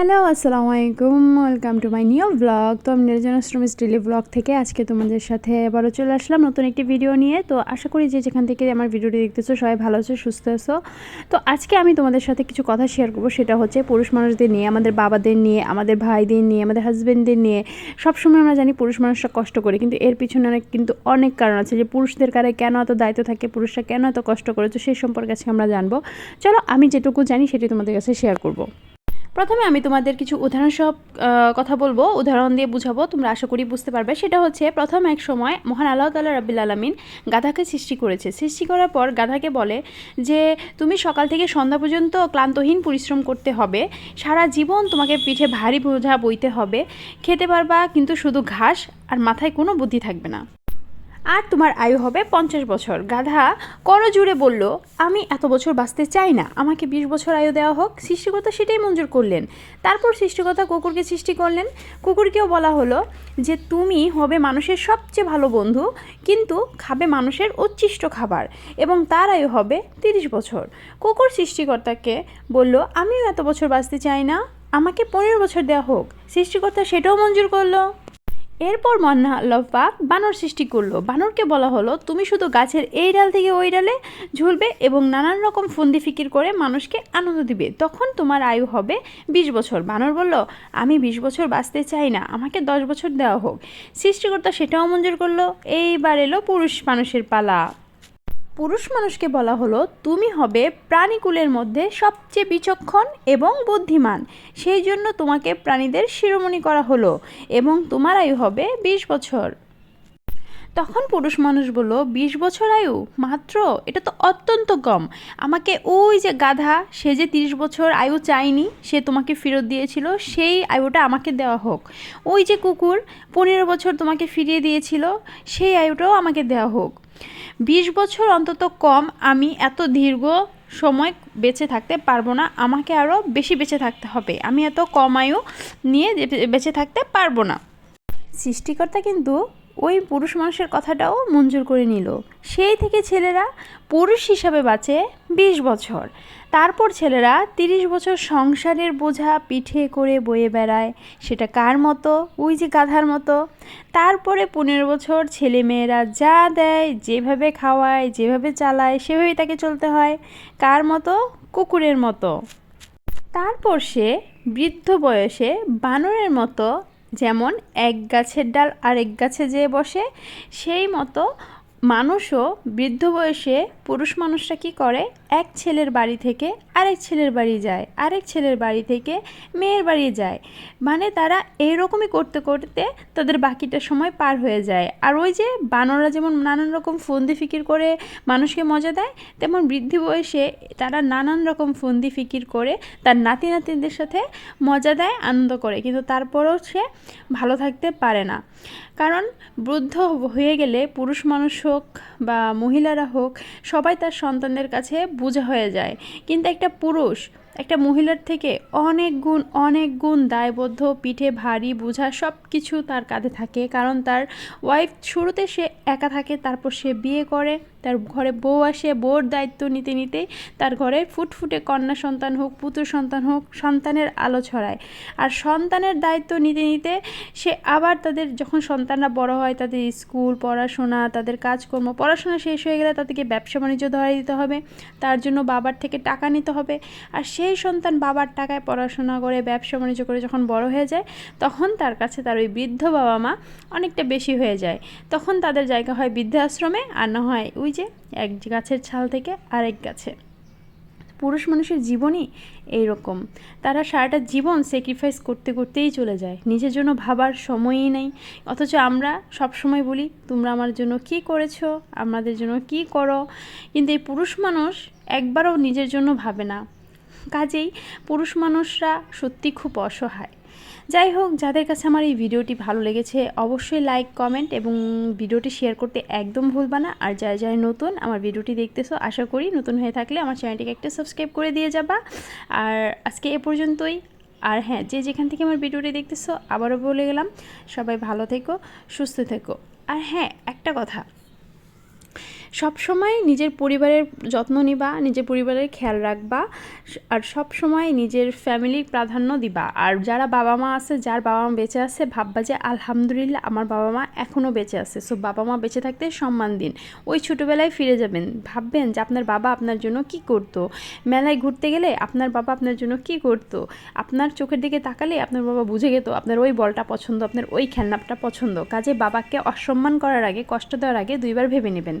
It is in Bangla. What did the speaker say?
হ্যালো, আসসালামু আলাইকুম। Welcome to my new blog তো আমি নির্জন শ্রমিস ডেলি ব্লগ থেকে আজকে তোমাদের সাথে আবারও চলে আসলাম নতুন একটি ভিডিও নিয়ে। তো আশা করি যে যেখান থেকে আমার ভিডিওটি দেখতেছো, সবাই ভালো আছো, সুস্থ আছো। তো আজকে আমি তোমাদের সাথে কিছু কথা শেয়ার করব। সেটা হচ্ছে পুরুষ মানুষদের নিয়ে, আমাদের বাবাদের নিয়ে, আমাদের ভাইদের নিয়ে, আমাদের হাজব্যান্ডদের নিয়ে। সবসময় আমরা জানি পুরুষ মানুষরা কষ্ট করে, কিন্তু এর পিছনে অনেক, কিন্তু অনেক কারণ আছে। যে পুরুষদের কারে কেন এত দায়িত্ব থাকে, পুরুষরা কেন এত কষ্ট করে তো সেই সম্পর্কে আজকে আমরা জানব। চলো, আমি যেটুকু জানি সেটি তোমাদের কাছে শেয়ার করব। প্রথমে আমি তোমাদের কিছু উদাহরণ সব কথা বলব, উদাহরণ দিয়ে বুঝাবো, তোমরা আশা করি বুঝতে পারবে। সেটা হচ্ছে, প্রথম এক সময় মহান আল্লাহ তাল্লাহ রাবিল আলমিন গাধাকে সৃষ্টি করেছে। সৃষ্টি করার পর গাধাকে বলে যে, তুমি সকাল থেকে সন্ধ্যা পর্যন্ত ক্লান্তহীন পরিশ্রম করতে হবে। সারা জীবন তোমাকে পিঠে ভারী বোঝা বইতে হবে। খেতে পারবা, কিন্তু শুধু ঘাস আর মাথায় কোনো বুদ্ধি থাকবে না। আর তোমার আয়ু হবে পঞ্চাশ বছর। গাধা করজুড়ে বলল, আমি এত বছর বাঁচতে চাই না। আমাকে বিশ বছর আয়ু দেওয়া হোক। সৃষ্টিকর্তা সেটাই মঞ্জুর করলেন। তারপর সৃষ্টিকর্তা কুকুরকে সৃষ্টি করলেন। কুকুরকেও বলা হলো যে, তুমি হবে মানুষের সবচেয়ে ভালো বন্ধু, কিন্তু খাবে মানুষের উচ্ছিষ্ট খাবার এবং তার আয়ু হবে তিরিশ বছর। কুকুর সৃষ্টিকর্তাকে বলল, আমিও এত বছর বাঁচতে চাই না। আমাকে পনেরো বছর দেওয়া হোক। সৃষ্টিকর্তা সেটাও মঞ্জুর করল। এরপর মন্না আল্লাহ পাক বানর সৃষ্টি করল। বানরকে বলা হলো, তুমি শুধু গাছের এই ডাল থেকে ওই ডালে ঝুলবে এবং নানান রকম ফন্দি ফিকির করে মানুষকে আনন্দ দিবে। তখন তোমার আয়ু হবে বিশ বছর। বানর বলল, আমি বিশ বছর বাঁচতে চাই না, আমাকে দশ বছর দেওয়া হোক। সৃষ্টিকর্তা সেটাও মঞ্জুর করল। এইবার এলো পুরুষ মানুষের পালা। পুরুষ মানুষকে বলা হলো, তুমি হবে প্রাণীকুলের মধ্যে সবচেয়ে বিচক্ষণ এবং বুদ্ধিমান। সেই জন্য তোমাকে প্রাণীদের শিরোমণি করা হলো এবং তোমার আয়ু হবে বিশ বছর। তখন পুরুষ মানুষ বলল, বিশ বছর আয়ু? মাত্র? এটা তো অত্যন্ত কম। আমাকে ওই যে গাধা, সে যে তিরিশ বছর আয়ু চায়নি, সে তোমাকে ফেরত দিয়েছিল, সেই আয়ুটা আমাকে দেওয়া হোক। ওই যে কুকুর, পনেরো বছর তোমাকে ফিরিয়ে দিয়েছিল, সেই আয়ুটাও আমাকে দেওয়া হোক। বিশ বছর অন্তত কম আমি এত দীর্ঘ সময় বেঁচে থাকতে পারব না। আমাকে আরও বেশি বেঁচে থাকতে হবে। আমি এত কম আয়ু নিয়ে বেঁচে থাকতে পারব না। সৃষ্টিকর্তা কিন্তু ওই পুরুষ মানুষের কথাটাও মঞ্জুর করে নিল। সেই থেকে ছেলেরা পুরুষ হিসাবে বাঁচে বিশ বছর। তারপর ছেলেরা তিরিশ বছর সংসারের বোঝা পিঠে করে বয়ে বেড়ায়, সেটা কার মতো? ওই যে গাধার মতো। তারপরে পনেরো বছর ছেলে মেয়েরা যা দেয়, যেভাবে খাওয়ায়, যেভাবে চালায়, সেভাবেই তাকে চলতে হয়। কার মতো? কুকুরের মতো। তারপর সে বৃদ্ধ বয়সে বানরের মতো যেমন এক গাছের ডাল আরেক গাছে যেয়ে বসে, সেই মতো মানুষও বৃদ্ধ বয়সে পুরুষ মানুষরা কী করে? এক ছেলের বাড়ি থেকে আরেক ছেলের বাড়ি যায়, আরেক ছেলের বাড়ি থেকে মেয়ের বাড়ি যায়। মানে তারা এইরকমই করতে করতে তাদের বাকিটা সময় পার হয়ে যায়। আর ওই যে বানররা যেমন নানান রকম ফন্দি ফিকির করে মানুষকে মজা দেয়, তেমন বৃদ্ধি বয়সে তারা নানান রকম ফন্দি ফিকির করে তার নাতি নাতিদের সাথে মজা দেয়, আনন্দ করে। কিন্তু তারপরেও সে ভালো থাকতে পারে না। কারণ বৃদ্ধ হয়ে গেলে পুরুষ মানুষ হোক বা মহিলারা হোক, সবাই তার সন্তানদের কাছে বোঝা হয়ে যায়। কিন্তু একটা পুরুষ একটা মহিলার থেকে অনেক গুণ অনেক গুণ দায়বদ্ধ, পিঠে ভারী বোঝা সব কিছু তার কাঁধে থাকে। কারণ তার ওয়াইফ শুরুতে সে একা থাকে, তারপর সে বিয়ে করে, তার ঘরে বউ আসে, বউর দায়িত্ব নিতে নিতেই তার ঘরে ফুটফুটে কন্যা সন্তান হোক, পুত্র সন্তান হোক, সন্তানের আলো ছড়ায়। আর সন্তানের দায়িত্ব নিতে নিতে সে আবার তাদের যখন সন্তানরা বড় হয়, তাদের স্কুল, পড়াশোনা, তাদের কাজকর্ম, পড়াশোনা শেষ হয়ে গেলে তাদেরকে ব্যবসা বাণিজ্য ধরাই দিতে হবে। তার জন্য বাবার থেকে টাকা নিতে হবে। আর সেই সন্তান বাবার টাকায় পড়াশোনা করে, ব্যবসা বাণিজ্য করে যখন বড় হয়ে যায়, তখন তার কাছে তার ওই বৃদ্ধ বাবা মা অনেকটা বেশি হয়ে যায়। তখন তাদের জায়গা হয় বৃদ্ধাশ্রমে আর না হয় ওই যে এক গাছের ছাল থেকে আরেক গাছে। পুরুষ মানুষের জীবনই এইরকম। তারা সারাটা জীবন স্যাক্রিফাইস করতে করতেই চলে যায়। নিজের জন্য ভাবার সময়ই নেই। অথচ আমরা সব সময় বলি, তোমরা আমার জন্য কি করেছ? আমাদের জন্য কি করো? কিন্তু এই পুরুষ মানুষ একবারও নিজের জন্য ভাবে না। কাজেই পুরুষ মানুষরা সত্যি খুব অসহায়। যাই হোক, যাদের কাছে আমার এই ভিডিওটি ভালো লেগেছে, অবশ্যই লাইক কমেন্ট এবং ভিডিওটি শেয়ার করতে একদম ভুলবা না। আর যারা যারা নতুন আমার ভিডিওটি দেখতেছো, আশা করি নতুন হয়ে থাকলে আমার চ্যানেলটিকে একটা সাবস্ক্রাইব করে দিয়ে যাবা। আর আজকে এ পর্যন্তই। আর হ্যাঁ যে যেখান থেকে আমার ভিডিওটি দেখতেছো, আবারও বলে গেলাম, সবাই ভালো থেকো, সুস্থ থেকো। আর হ্যাঁ একটা কথা সব সময় নিজের পরিবারের যত্ন নিবা, নিজের পরিবারের খেয়াল রাখবা, আর সব সময় নিজের ফ্যামিলির প্রাধান্য দিবা। আর যারা বাবা মা আছে, যার বাবা মা বেঁচে আছে, ভাববা যে আলহামদুলিল্লাহ আমার বাবা মা এখনও বেঁচে আছে। সো বাবা মা বেঁচে থাকতে সম্মান দিন। ওই ছোটোবেলায় ফিরে যাবেন। ভাববেন যে আপনার বাবা আপনার জন্য কি করতো? মেলায় ঘুরতে গেলে আপনার বাবা আপনার জন্য কি করতো? আপনার চোখের দিকে তাকালে আপনার বাবা বুঝে গেত, আপনার ওই বলটা পছন্দ, আপনার ওই খেলনাটা পছন্দ। কাজে বাবাকে অসম্মান করার আগে, কষ্ট দেওয়ার আগে দুইবার ভেবে নেবেন।